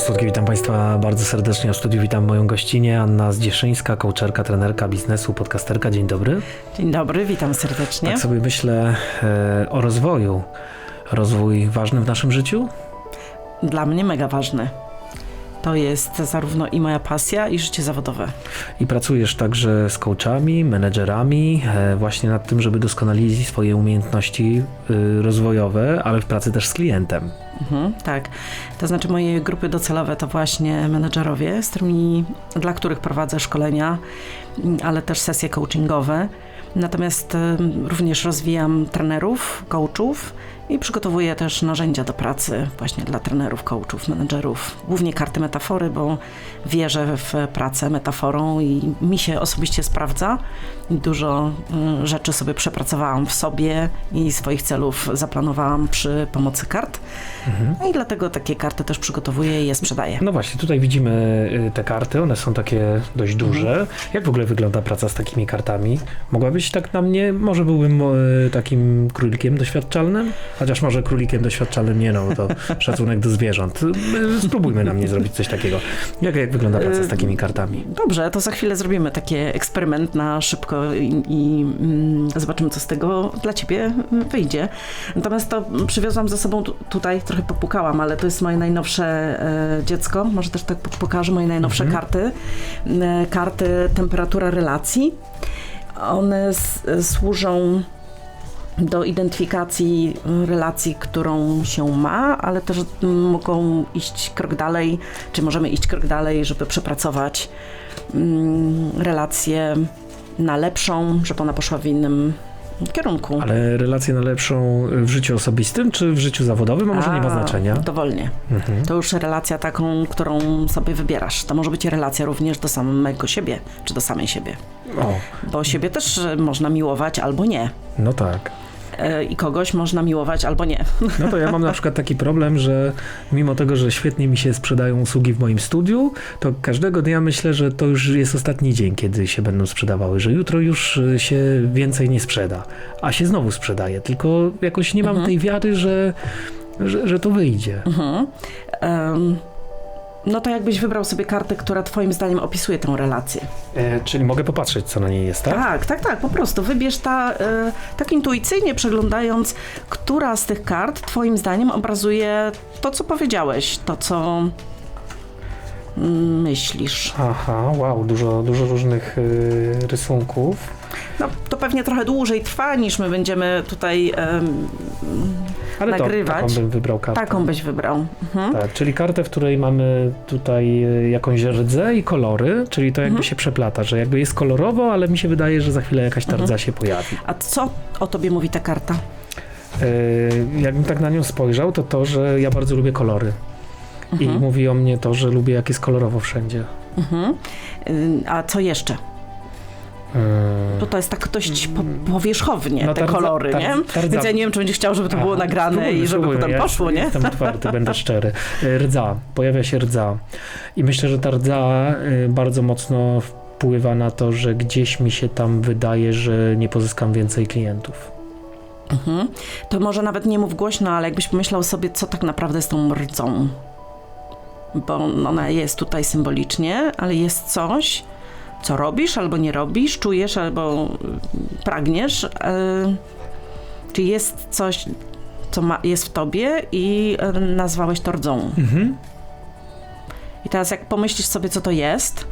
Studki, witam Państwa bardzo serdecznie. W studiu witam moją gościnę Anna Zdzieszyńska, coacherka, trenerka biznesu, podcasterka. Dzień dobry. Dzień dobry, witam serdecznie. Tak sobie myślę e, o rozwoju. Rozwój ważny w naszym życiu? Dla mnie mega ważny. To jest zarówno i moja pasja, i życie zawodowe. I pracujesz także z coachami, menedżerami, e, właśnie nad tym, żeby doskonalili swoje umiejętności e, rozwojowe, ale w pracy też z klientem. Mhm, tak. To znaczy moje grupy docelowe to właśnie menedżerowie, z którymi, dla których prowadzę szkolenia, ale też sesje coachingowe. Natomiast również rozwijam trenerów, coachów i przygotowuję też narzędzia do pracy właśnie dla trenerów, coachów, menedżerów. Głównie karty metafory, bo wierzę w pracę metaforą i mi się osobiście sprawdza. Dużo mm, rzeczy sobie przepracowałam w sobie i swoich celów zaplanowałam przy pomocy kart. No i dlatego takie karty też przygotowuję i je sprzedaję. No właśnie, tutaj widzimy y, te karty, one są takie dość duże. Jak w ogóle wygląda praca z takimi kartami? Mogłabyś tak na mnie, może byłbym y, takim królikiem doświadczalnym? Chociaż może królikiem doświadczalnym nie, no to szacunek do zwierząt. Y, Spróbujmy na mnie zrobić coś takiego. Jak, jak wygląda praca z takimi kartami? Dobrze, to za chwilę zrobimy taki eksperyment na szybko i, i mm, zobaczymy, co z tego dla ciebie wyjdzie. Natomiast to przywiozłam ze sobą tu, tutaj, trochę popukałam, ale to jest moje najnowsze e, dziecko. Może też tak po- pokażę moje najnowsze Mhm. karty. E, karty temperatura relacji. One s, służą do identyfikacji relacji, którą się ma, ale też mogą iść krok dalej, czy możemy iść krok dalej, żeby przepracować mm, relację na lepszą, żeby ona poszła w innym kierunku. Ale relacje na lepszą w życiu osobistym czy w życiu zawodowym, a może nie ma A, znaczenia? Dowolnie. Mhm. To już relacja taką, którą sobie wybierasz. To może być relacja również do samego siebie, czy do samej siebie. O, Bo siebie też można miłować albo nie. no tak. E, I kogoś można miłować albo nie. No to ja mam na przykład taki problem, że mimo tego, że świetnie mi się sprzedają usługi w moim studiu, to każdego dnia myślę, że to już jest ostatni dzień, kiedy się będą sprzedawały, że jutro już y, się więcej nie sprzeda, a się znowu sprzedaje, tylko jakoś nie mam Mhm. tej wiary, że, że, że to wyjdzie. Mhm. Em, no to jakbyś wybrał sobie kartę, która twoim zdaniem opisuje tę relację. E, czyli mogę popatrzeć, co na niej jest, tak? Tak, tak, tak, po prostu wybierz ta, e, tak intuicyjnie przeglądając, która z tych kart twoim zdaniem obrazuje to, co powiedziałeś, to, co myślisz. Aha, wow, dużo, dużo różnych y, rysunków. No, to pewnie trochę dłużej trwa, niż my będziemy tutaj em, Ale to, Nagrywać. taką bym wybrał kartę. taką byś wybrał. Mhm. Tak, czyli kartę, w której mamy tutaj y, jakąś rdze i kolory, czyli to jakby Mhm. się przeplata, że jakby jest kolorowo, ale mi się wydaje, że za chwilę jakaś ta Mhm. rdza się pojawi. A co o tobie mówi ta karta? Y, jakbym tak na nią spojrzał, to to, że ja bardzo lubię kolory. I Mhm. mówi o mnie to, że lubię jak jest kolorowo wszędzie. Mhm. Y, A co jeszcze? Y, Bo to jest tak dość po, powierzchownie, No te kolory, nie? ta rdza- Więc ja nie wiem, czy będzie chciał, żeby to było Aha, nagrane spróbujmy, i żeby spróbujmy. potem ja poszło, nie? Jestem otwarty, będę szczery. Y, Rdza, pojawia się rdza. I myślę, że ta rdza y, bardzo mocno wpływa na to, że gdzieś mi się tam wydaje, że nie pozyskam więcej klientów. Mhm. To może nawet nie mów głośno, ale jakbyś pomyślał sobie, co tak naprawdę z tą rdzą. Bo ona jest tutaj symbolicznie, ale jest coś, co robisz albo nie robisz, czujesz albo y, pragniesz. y, Czy jest coś, co ma, jest w tobie i y, nazwałeś to rdzą. Mhm. I teraz jak pomyślisz sobie, co to jest,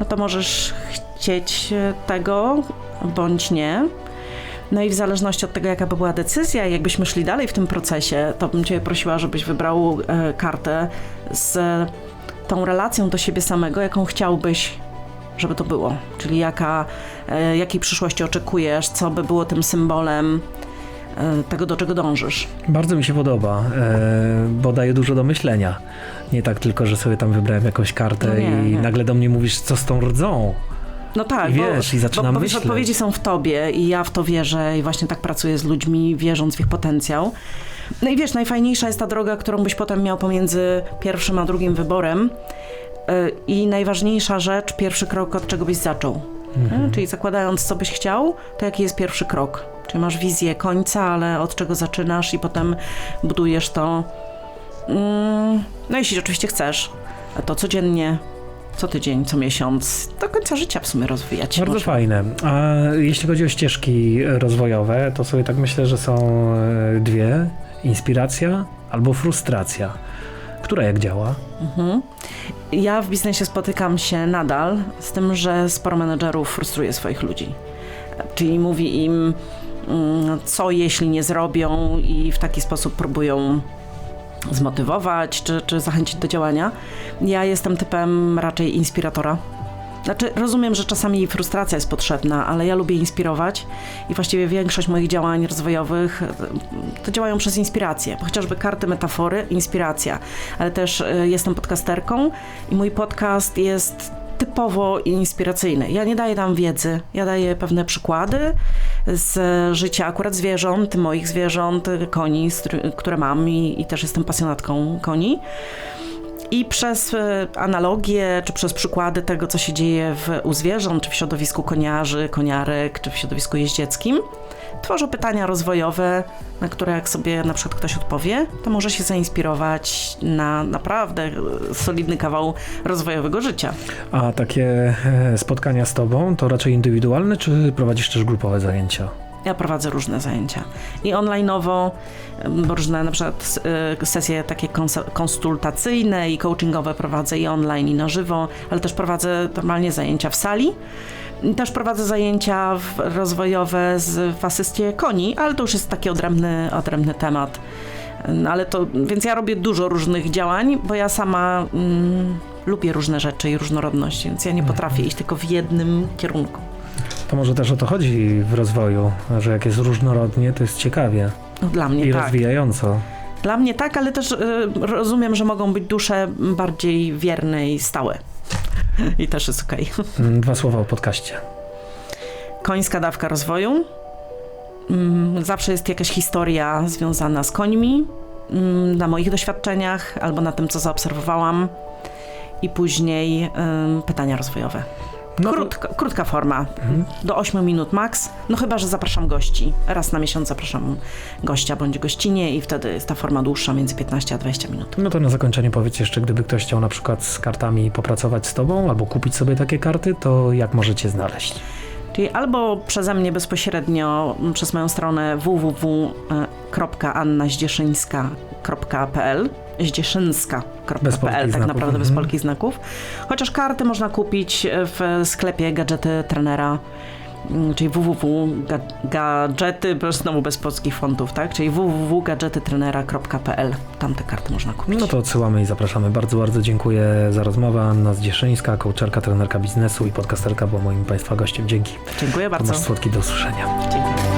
no to możesz chcieć tego bądź nie. No i w zależności od tego, jaka by była decyzja, jakbyśmy szli dalej w tym procesie, to bym Cię prosiła, żebyś wybrał e, kartę z tą relacją do siebie samego, jaką chciałbyś, żeby to było. Czyli jaka, e, jakiej przyszłości oczekujesz, co by było tym symbolem e, tego, do czego dążysz. Bardzo mi się podoba, bo daje dużo do myślenia. Nie tak tylko, że sobie tam wybrałem jakąś kartę No nie, i nie. nagle do mnie mówisz, co z tą rdzą. No tak, I wiesz, i bo, zaczynam bo, bo wiesz, odpowiedzi są w tobie i ja w to wierzę i właśnie tak pracuję z ludźmi, wierząc w ich potencjał. No i wiesz, najfajniejsza jest ta droga, którą byś potem miał pomiędzy pierwszym a drugim wyborem. Y, I najważniejsza rzecz, pierwszy krok, od czego byś zaczął. Mhm. Y, Czyli zakładając, co byś chciał, to jaki jest pierwszy krok. Czyli masz wizję końca, ale od czego zaczynasz i potem budujesz to Mm, no jeśli oczywiście chcesz, to codziennie, co tydzień, co miesiąc, do końca życia w sumie rozwijać Bardzo fajne. A jeśli chodzi o ścieżki rozwojowe, to sobie tak myślę, że są e, dwie. Inspiracja albo frustracja. Która jak działa? Mhm. Ja w biznesie spotykam się nadal z tym, że sporo menedżerów frustruje swoich ludzi. Czyli mówi im, mm, co jeśli nie zrobią, i w taki sposób próbują zmotywować czy, czy zachęcić do działania. Ja jestem typem raczej inspiratora. Znaczy, rozumiem, że czasami frustracja jest potrzebna, ale ja lubię inspirować i właściwie większość moich działań rozwojowych e, to działają przez inspirację. Chociażby karty, metafory, inspiracja. Ale też e, jestem podcasterką i mój podcast jest typowo inspiracyjny. Ja nie daję tam wiedzy, ja daję pewne przykłady z życia akurat zwierząt, moich zwierząt, koni, które mam i, i też jestem pasjonatką koni. I przez e, analogie, czy przez przykłady tego, co się dzieje w, u zwierząt, czy w środowisku koniarzy, koniarek, czy w środowisku jeździeckim, tworzę pytania rozwojowe, na które jak sobie na przykład ktoś odpowie, to może się zainspirować na naprawdę e, solidny kawał rozwojowego życia. A takie e, spotkania z tobą to raczej indywidualne, czy prowadzisz też grupowe zajęcia? Ja prowadzę różne zajęcia i online'owo, em, różne na przykład y, sesje takie kons- konsultacyjne i coachingowe prowadzę i online i na żywo, ale też prowadzę normalnie zajęcia w sali. Też prowadzę zajęcia rozwojowe z, w asystie koni, ale to już jest taki odrębny, odrębny temat. No, Ale to, więc ja robię dużo różnych działań, bo ja sama mm, lubię różne rzeczy i różnorodność, więc ja nie potrafię iść tylko w jednym kierunku. To może też o to chodzi w rozwoju, że jak jest różnorodnie, to jest ciekawie No, dla mnie i tak. rozwijająco. Dla mnie tak, ale też y, rozumiem, że mogą być dusze bardziej wierne i stałe. I też jest okej. Mm, Dwa słowa o podcaście. Końska dawka rozwoju. Mm, Zawsze jest jakaś historia związana z końmi, mm, na moich doświadczeniach albo na tym, co zaobserwowałam. I później pytania rozwojowe. No to- Krótka, krótka forma, Mhm. do 8 minut max. No chyba, że zapraszam gości. Raz na miesiąc zapraszam gościa bądź gościnie i wtedy jest ta forma dłuższa, między 15 a 20 minut. No to na zakończenie powiedz jeszcze, gdyby ktoś chciał na przykład z kartami popracować z tobą albo kupić sobie takie karty, to jak możecie znaleźć? Czyli albo przeze mnie bezpośrednio m, przez moją stronę www.annazdzieszyńska.pl Bez zdzieszynska.pl tak naprawdę bez mhm. polskich znaków. Chociaż karty można kupić w sklepie gadżety trenera, m, czyli www.gadżety, znowu bez polskich fontów, tak? Czyli www.gadżetytrenera.pl. Tam te karty można kupić. No to odsyłamy i zapraszamy. Bardzo, bardzo dziękuję za rozmowę. Anna Zdzieszyńska, coacherka, trenerka biznesu i podcasterka była moim Państwa gościem. Dzięki. Dziękuję bardzo. Tomasz Słodki, do usłyszenia. Dziękuję.